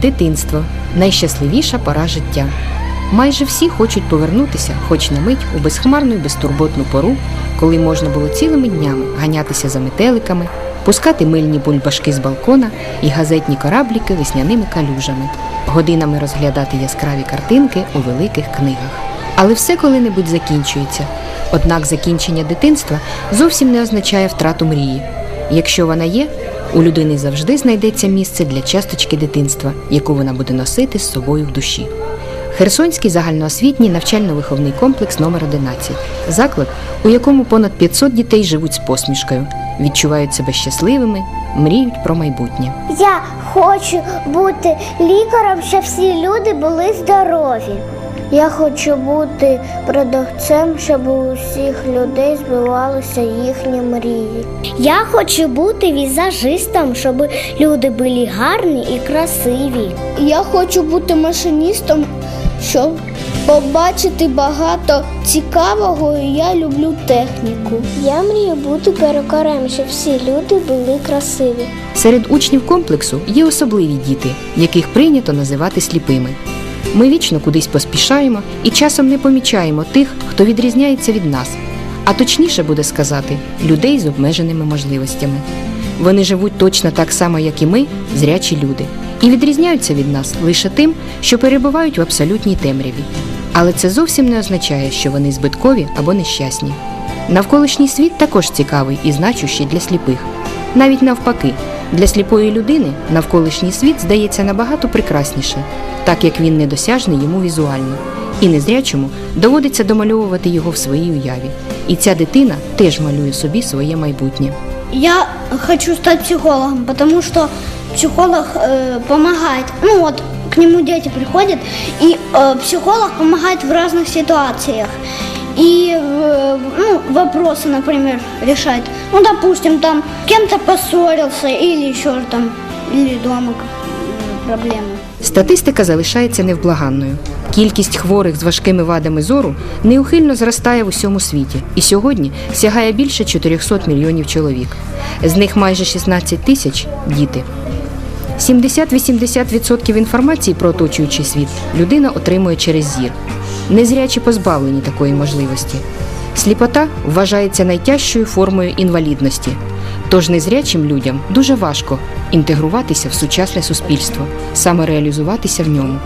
Дитинство найщасливіша пора життя. Майже всі хочуть повернутися, хоч на мить, у безхмарну і безтурботну пору, коли можна було цілими днями ганятися за метеликами, пускати мильні бульбашки з балкона і газетні корабліки весняними калюжами, годинами розглядати яскраві картинки у великих книгах. Але все коли-небудь закінчується. Однак закінчення дитинства зовсім не означає втрату мрії. Якщо вона є, у людини завжди знайдеться місце для часточки дитинства, яку вона буде носити з собою в душі. Херсонський загальноосвітній навчально-виховний комплекс номер 11 заклад, у якому понад 500 дітей живуть з посмішкою, відчувають себе щасливими, мріють про майбутнє. Я хочу бути лікарем, щоб всі люди були здорові. Я хочу бути продавцем, щоб у всіх людей збивалися їхні мрії. Я хочу бути візажистом, щоб люди були гарні і красиві. Я хочу бути машиністом, щоб побачити багато цікавого, і я люблю техніку. Я мрію бути перукарем, щоб всі люди були красиві. Серед учнів комплексу є особливі діти, яких прийнято називати сліпими. Ми вічно кудись поспішаємо і часом не помічаємо тих, хто відрізняється від нас, а точніше буде сказати людей з обмеженими можливостями. Вони живуть точно так само, як і ми, зрячі люди, і відрізняються від нас лише тим, що перебувають в абсолютній темряві. Але це зовсім не означає, що вони збиткові або нещасні. Навколишній світ також цікавий і значущий для сліпих. Навіть навпаки, для сліпої людини навколишній світ здається набагато прекрасніше, так як він недосяжний йому візуально, і незрячому доводиться домальовувати його в своїй уяві. І ця дитина теж малює собі своє майбутнє. Я хочу стать психологом, потому что психолог э, помогает. Ну вот, к нему дети приходят, и э, психолог помогает в разных ситуациях. И э, ну, вопросы, например, решает. Ну, допустим, там кем-то поссорился или еще там, или дома проблемы. Статистика залишається невблаганною. Кількість хворих з важкими вадами зору неухильно зростає в усьому світі і сьогодні сягає більше 400 мільйонів чоловік. З них майже 16 тисяч діти. 70-80% інформації про оточуючий світ людина отримує через зір. Незрячі позбавлені такої можливості. Сліпота вважається найтяжчою формою інвалідності. Тож незрячим людям дуже важко інтегруватися в сучасне суспільство, самореалізуватися в ньому.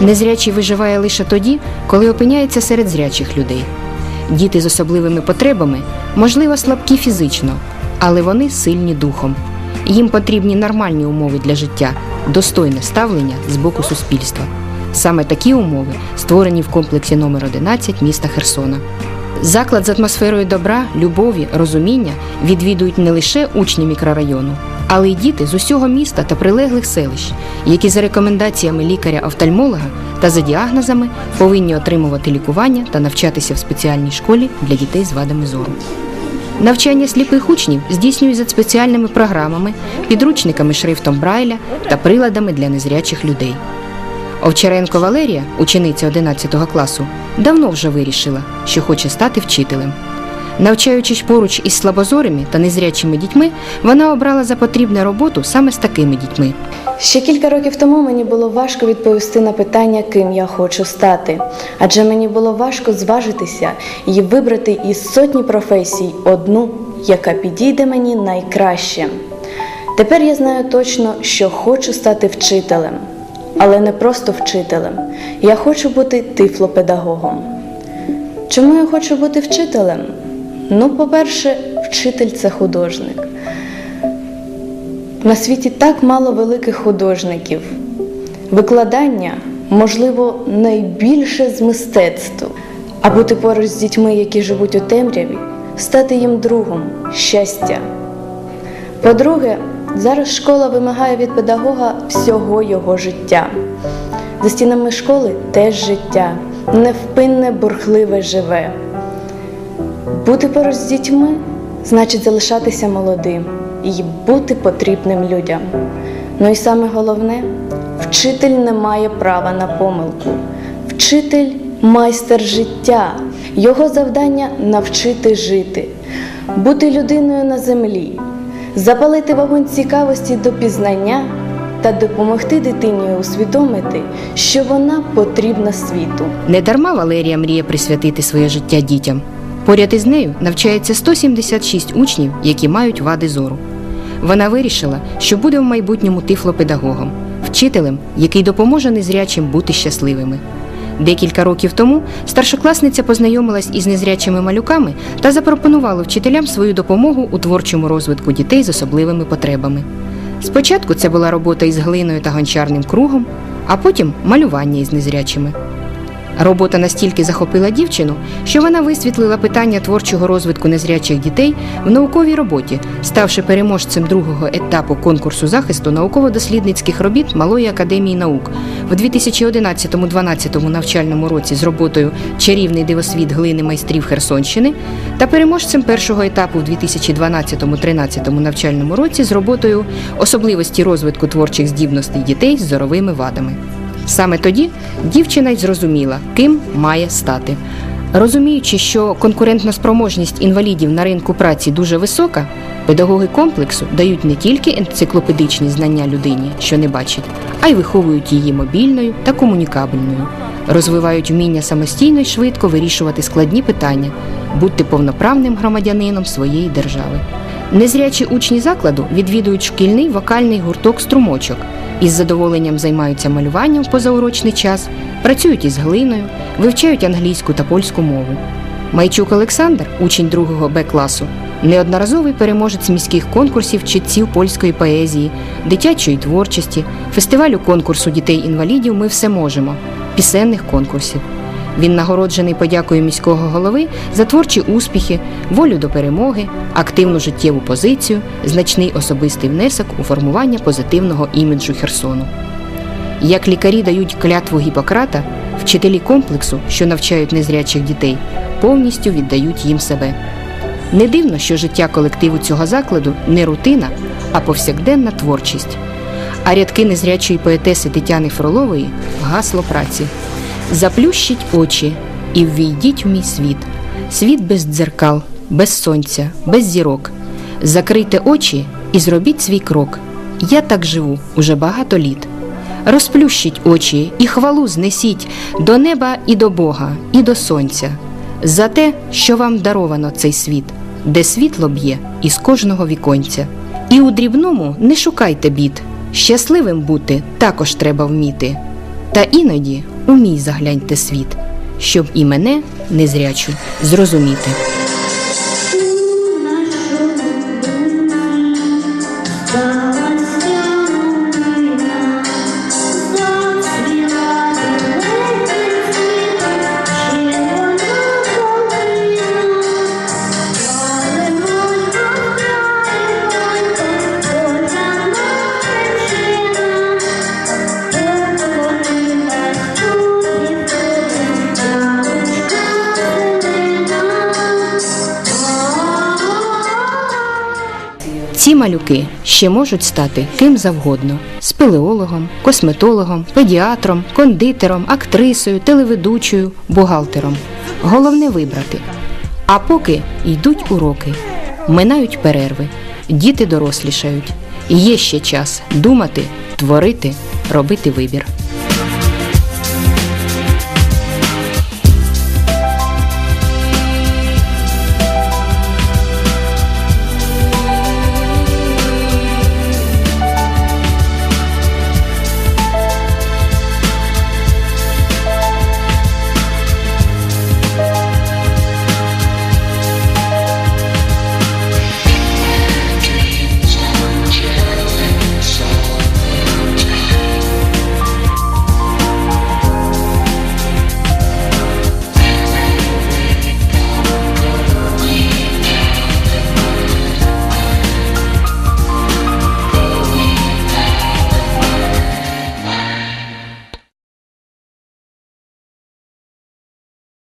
Незрячий виживає лише тоді, коли опиняється серед зрячих людей. Діти з особливими потребами, можливо, слабкі фізично, але вони сильні духом. Їм потрібні нормальні умови для життя, достойне ставлення з боку суспільства. Саме такі умови створені в комплексі номер 11 міста Херсона. Заклад з атмосферою добра, любові, розуміння відвідують не лише учні мікрорайону, але й діти з усього міста та прилеглих селищ, які за рекомендаціями лікаря-офтальмолога та за діагнозами повинні отримувати лікування та навчатися в спеціальній школі для дітей з вадами зору. Навчання сліпих учнів здійснюють за спеціальними програмами, підручниками шрифтом Брайля та приладами для незрячих людей. Овчаренко Валерія, учениця 11 класу, давно вже вирішила, що хоче стати вчителем. Навчаючись поруч із слабозорими та незрячими дітьми, вона обрала за потрібне роботу саме з такими дітьми. Ще кілька років тому мені було важко відповісти на питання, ким я хочу стати, адже мені було важко зважитися і вибрати із сотні професій одну, яка підійде мені найкраще. Тепер я знаю точно, що хочу стати вчителем, але не просто вчителем. Я хочу бути тифлопедагогом. Чому я хочу бути вчителем? Ну, по-перше, вчитель це художник. На світі так мало великих художників. Викладання, можливо, найбільше з мистецтв. А бути поруч з дітьми, які живуть у темряві, стати їм другом щастя. По-друге, зараз школа вимагає від педагога всього його життя. За стінами школи теж життя, невпинне, бурхливе живе. Бути поруч з дітьми значить залишатися молодим і бути потрібним людям. Ну і саме головне, вчитель не має права на помилку. Вчитель майстер життя. Його завдання навчити жити, бути людиною на землі, запалити вогонь цікавості до пізнання та допомогти дитині усвідомити, що вона потрібна світу. Недарма Валерія мріє присвятити своє життя дітям. Поряд із нею навчається 176 учнів, які мають вади зору. Вона вирішила, що буде в майбутньому тифлопедагогом, вчителем, який допоможе незрячим бути щасливими. Декілька років тому старшокласниця познайомилась із незрячими малюками та запропонувала вчителям свою допомогу у творчому розвитку дітей з особливими потребами. Спочатку це була робота із глиною та гончарним кругом, а потім малювання із незрячими. Робота настільки захопила дівчину, що вона висвітлила питання творчого розвитку незрячих дітей в науковій роботі, ставши переможцем другого етапу конкурсу захисту науково-дослідницьких робіт Малої академії наук в 2011-12 навчальному році з роботою Чарівний дивосвіт глини майстрів Херсонщини та переможцем першого етапу в 2012-13 навчальному році з роботою Особливості розвитку творчих здібностей дітей з зоровими вадами. Саме тоді дівчина й зрозуміла, ким має стати. Розуміючи, що конкурентна спроможність інвалідів на ринку праці дуже висока, педагоги комплексу дають не тільки енциклопедичні знання людині, що не бачить, а й виховують її мобільною та комунікабельною, розвивають вміння самостійно й швидко вирішувати складні питання, бути повноправним громадянином своєї держави. Незрячі учні закладу відвідують шкільний вокальний гурток струмочок із задоволенням займаються малюванням в позаурочний час, працюють із глиною, вивчають англійську та польську мову. Майчук Олександр, учень другого Б класу, неодноразовий переможець міських конкурсів читців польської поезії, дитячої творчості, фестивалю конкурсу дітей-інвалідів Ми все можемо, пісенних конкурсів. Він нагороджений подякою міського голови за творчі успіхи, волю до перемоги, активну життєву позицію, значний особистий внесок у формування позитивного іміджу Херсону. Як лікарі дають клятву Гіппократа, вчителі комплексу, що навчають незрячих дітей, повністю віддають їм себе. Не дивно, що життя колективу цього закладу не рутина, а повсякденна творчість. А рядки незрячої поетеси Тетяни Фролової гасло праці. Заплющіть очі і ввійдіть у мій світ, світ без дзеркал, без сонця, без зірок. Закрийте очі і зробіть свій крок. Я так живу уже багато літ. Розплющіть очі і хвалу знесіть до неба і до Бога, і до сонця, за те, що вам даровано цей світ, де світло б'є із кожного віконця. І у дрібному не шукайте бід, щасливим бути також треба вміти. Та іноді у мій загляньте світ, щоб і мене незрячу зрозуміти. Ці малюки ще можуть стати ким завгодно: спелеологом, косметологом, педіатром, кондитером, актрисою, телеведучою, бухгалтером. Головне вибрати. А поки йдуть уроки, минають перерви, діти дорослішають. Є ще час думати, творити, робити вибір.